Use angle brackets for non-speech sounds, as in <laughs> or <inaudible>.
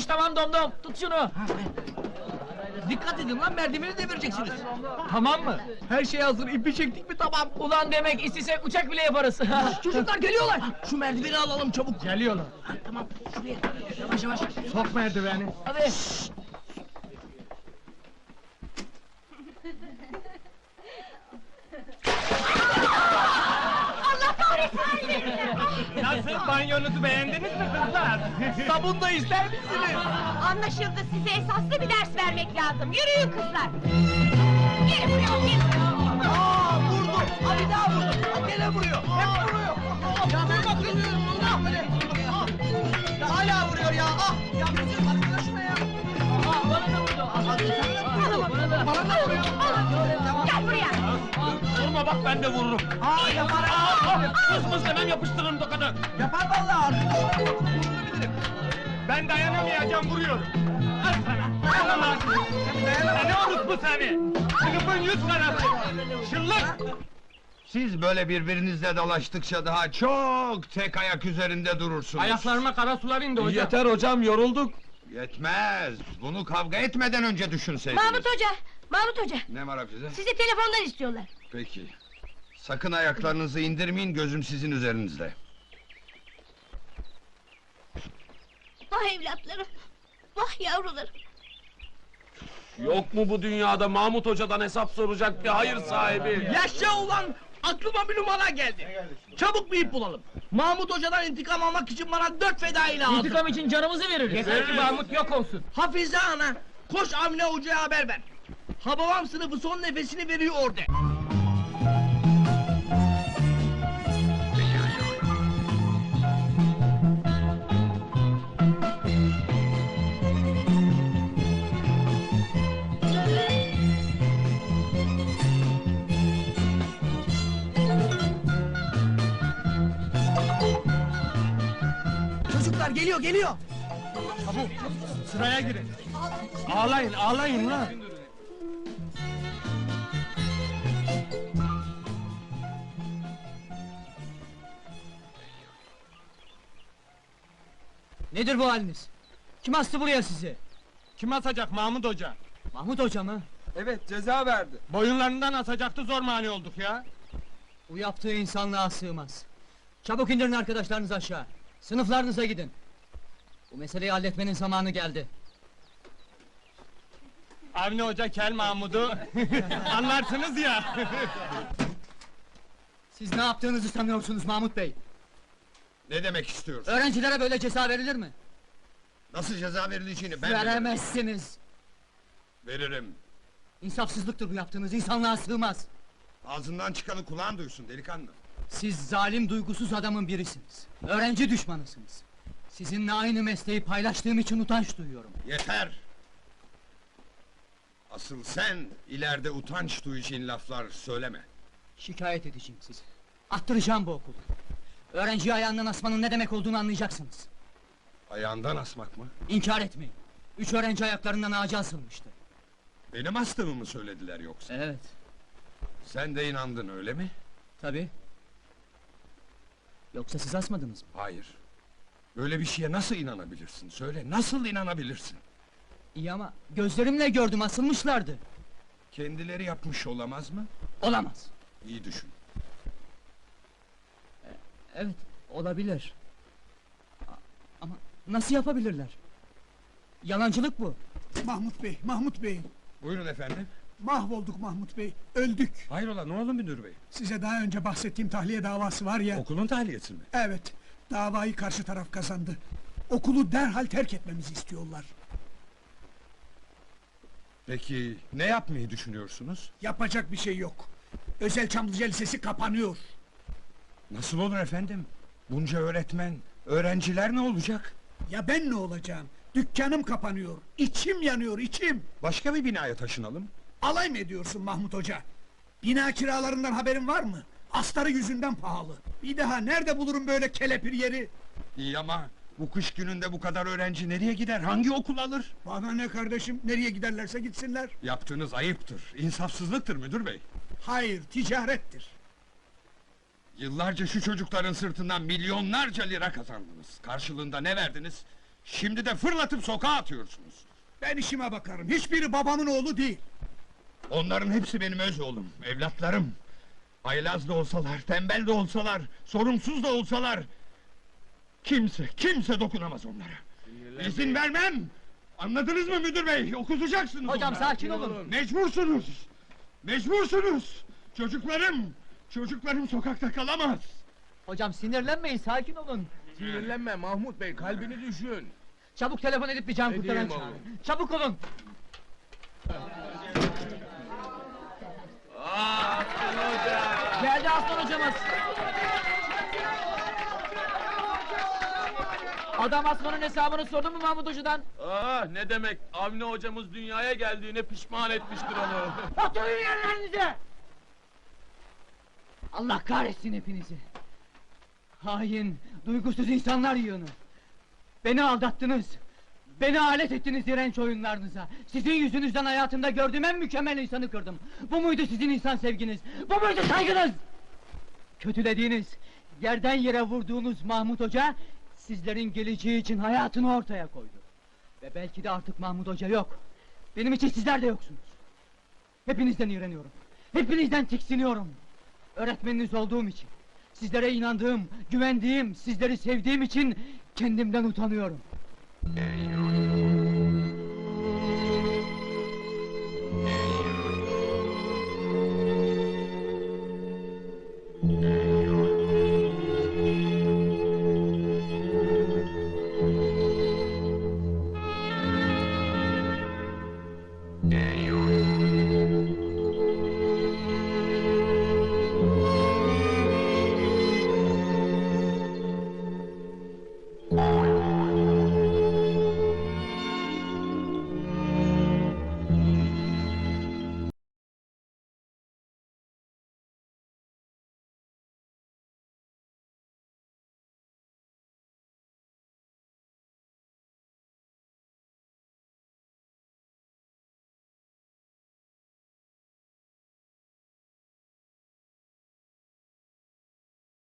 iş tamam domdom. Tut şunu. Dikkat edin lan merdiveni devireceksiniz. Tamam mı? Her şey hazır ipi çektik mi tamam. Ulan demek istesek uçak bile yaparız. <laughs> Çocuklar geliyorlar. Şu merdiveni alalım çabuk. Geliyorlar. Tamam şuraya. Yavaş yavaş. Sok merdiveni. Hadi. Allah kahretsin! Nasıl banyonuzu beğendiniz mi kızlar? Sabun da ister misiniz? Anlaşıldı size esaslı bir ders vermek lazım. Yürüyün kızlar. Gelin buraya, gelin. Aa vurdu. Ha bir daha vurdu. Gene vuruyor. Hep vuruyor. Ya vurma kızım. Allah böyle. Ah. Hala vuruyor ya. Ah. Ya kızım şuna ya. Bana da vurdu. Bana da vuruyor. Vurma bak ben de vururum. Aa yapar. Kız mız demem yapıştırırım tokadı. Yapar vallahi. Ben dayanamayacağım vuruyorum. Al sana. Al lan. Ne olur bu seni? Sınıfın yüz karası. Şıllık. Siz böyle birbirinizle dalaştıkça daha çok tek ayak üzerinde durursunuz. Ayaklarıma kara sular indi hocam. Yeter hocam yorulduk. Yetmez. Bunu kavga etmeden önce düşünseydiniz. Mahmut Hoca, Mahmut Hoca. Ne var Hafize? Sizi telefondan istiyorlar. Peki. Sakın ayaklarınızı indirmeyin, gözüm sizin üzerinizde. Vah evlatlarım, vah yavrularım. Yok mu bu dünyada Mahmut Hoca'dan hesap soracak bir hayır sahibi? Yaşa ulan! Aklıma bir numara geldi. Çabuk bir ip bulalım. Mahmut Hoca'dan intikam almak için bana dört fedai lazım. İntikam için canımızı veririz. Yeter ki Mahmut yok olsun. Hafize ana, koş Amine Hoca'ya haber ver. Hababam sınıfı son nefesini veriyor orada. Çocuklar geliyor, geliyor. Sıraya girin. Ağlayın ağlayın lan. Nedir bu haliniz? Kim astı buraya sizi? Kim asacak Mahmut Hoca? Mahmut Hoca mı? Evet ceza verdi. Boyunlarından asacaktı zor mani olduk ya. Bu yaptığı insanlığa sığmaz. Çabuk indirin arkadaşlarınızı aşağı. Sınıflarınıza gidin. Bu meseleyi halletmenin zamanı geldi. Avni Hoca kel Mahmud'u <laughs> anlarsınız ya. Siz ne yaptığınızı sanıyorsunuz Mahmut Bey? Ne demek istiyorsun? Öğrencilere böyle ceza verilir mi? Nasıl ceza verileceğini ben bilirim. Veremezsiniz. Veririm. İnsafsızlıktır bu yaptığınız, insanlığa sığmaz. Ağzından çıkanı kulağın duysun delikanlı. Siz zalim duygusuz adamın birisiniz. Öğrenci düşmanısınız. Sizinle aynı mesleği paylaştığım için utanç duyuyorum. Yeter! Asıl sen ileride utanç duyacağın laflar söyleme. Şikayet edeceğim sizi. Attıracağım bu okulu. Öğrenciyi ayağından asmanın ne demek olduğunu anlayacaksınız. Ayağından asmak mı? İnkar etmeyin. Üç öğrenci ayaklarından ağaca asılmıştı. Benim astığımı mı söylediler yoksa? Evet, Sen de inandın öyle mi? tabii. Yoksa siz asmadınız mı? Hayır. Böyle bir şeye nasıl inanabilirsin? Söyle, nasıl inanabilirsin? İyi ama gözlerimle gördüm asılmışlardı. Kendileri yapmış olamaz mı? Olamaz. İyi düşün. Evet, olabilir. A- Ama nasıl yapabilirler? Yalancılık bu. Mahmut Bey, Mahmut Bey. Buyurun efendim. Mahvolduk Mahmut Bey. Öldük. Hayrola ne oldu müdür bey? Size daha önce bahsettiğim tahliye davası var ya. Okulun tahliyesi mi? Evet. Davayı karşı taraf kazandı. Okulu derhal terk etmemizi istiyorlar. Peki ne yapmayı düşünüyorsunuz? Yapacak bir şey yok. Özel Çamlıca Lisesi kapanıyor. Nasıl olur efendim? Bunca öğretmen, öğrenciler ne olacak? Ya ben ne olacağım? Dükkanım kapanıyor. İçim yanıyor, içim. Başka bir binaya taşınalım. Alay mı ediyorsun Mahmut Hoca? Bina kiralarından haberin var mı? Astarı yüzünden pahalı. Bir daha nerede bulurum böyle kelepir yeri? İyi ama bu kış gününde bu kadar öğrenci nereye gider? Hangi okul alır? Bana ne kardeşim, nereye giderlerse gitsinler. Yaptığınız ayıptır, insafsızlıktır müdür bey. Hayır, ticarettir. Yıllarca şu çocukların sırtından milyonlarca lira kazandınız. Karşılığında ne verdiniz? Şimdi de fırlatıp sokağa atıyorsunuz. Ben işime bakarım. Hiçbiri babamın oğlu değil. Onların hepsi benim öz oğlum, evlatlarım. Haylaz da olsalar, tembel de olsalar, sorumsuz da olsalar... Kimse, kimse dokunamaz onlara. İzin vermem! Anladınız mı müdür bey? Okutacaksınız Hocam onları. sakin olun. Mecbursunuz! Mecbursunuz! Çocuklarım! Çocuklarım sokakta kalamaz! Hocam sinirlenmeyin sakin olun. Sinirlenme Mahmut Bey kalbini düşün. Çabuk telefon edip bir can kurtaran Edeyim çağırın. oğlum. Çabuk olun. Geldi Aslan hocamız. Adam Aslan'ın hesabını sordu mu Mahmut Hoca'dan? Ah ne demek Avni hocamız dünyaya geldiğine pişman etmiştir onu. Oturun yerlerinize! Allah kahretsin hepinizi! Hain, duygusuz insanlar yığını! Beni aldattınız! Beni alet ettiniz direnç oyunlarınıza! Sizin yüzünüzden hayatımda gördüğüm en mükemmel insanı kırdım! Bu muydu sizin insan sevginiz? Bu muydu saygınız? Kötülediğiniz, yerden yere vurduğunuz Mahmut Hoca... ...sizlerin geleceği için hayatını ortaya koydu. Ve belki de artık Mahmut Hoca yok. Benim için sizler de yoksunuz. Hepinizden iğreniyorum. Hepinizden tiksiniyorum. Öğretmeniniz olduğum için. Sizlere inandığım, güvendiğim, sizleri sevdiğim için kendimden utanıyorum.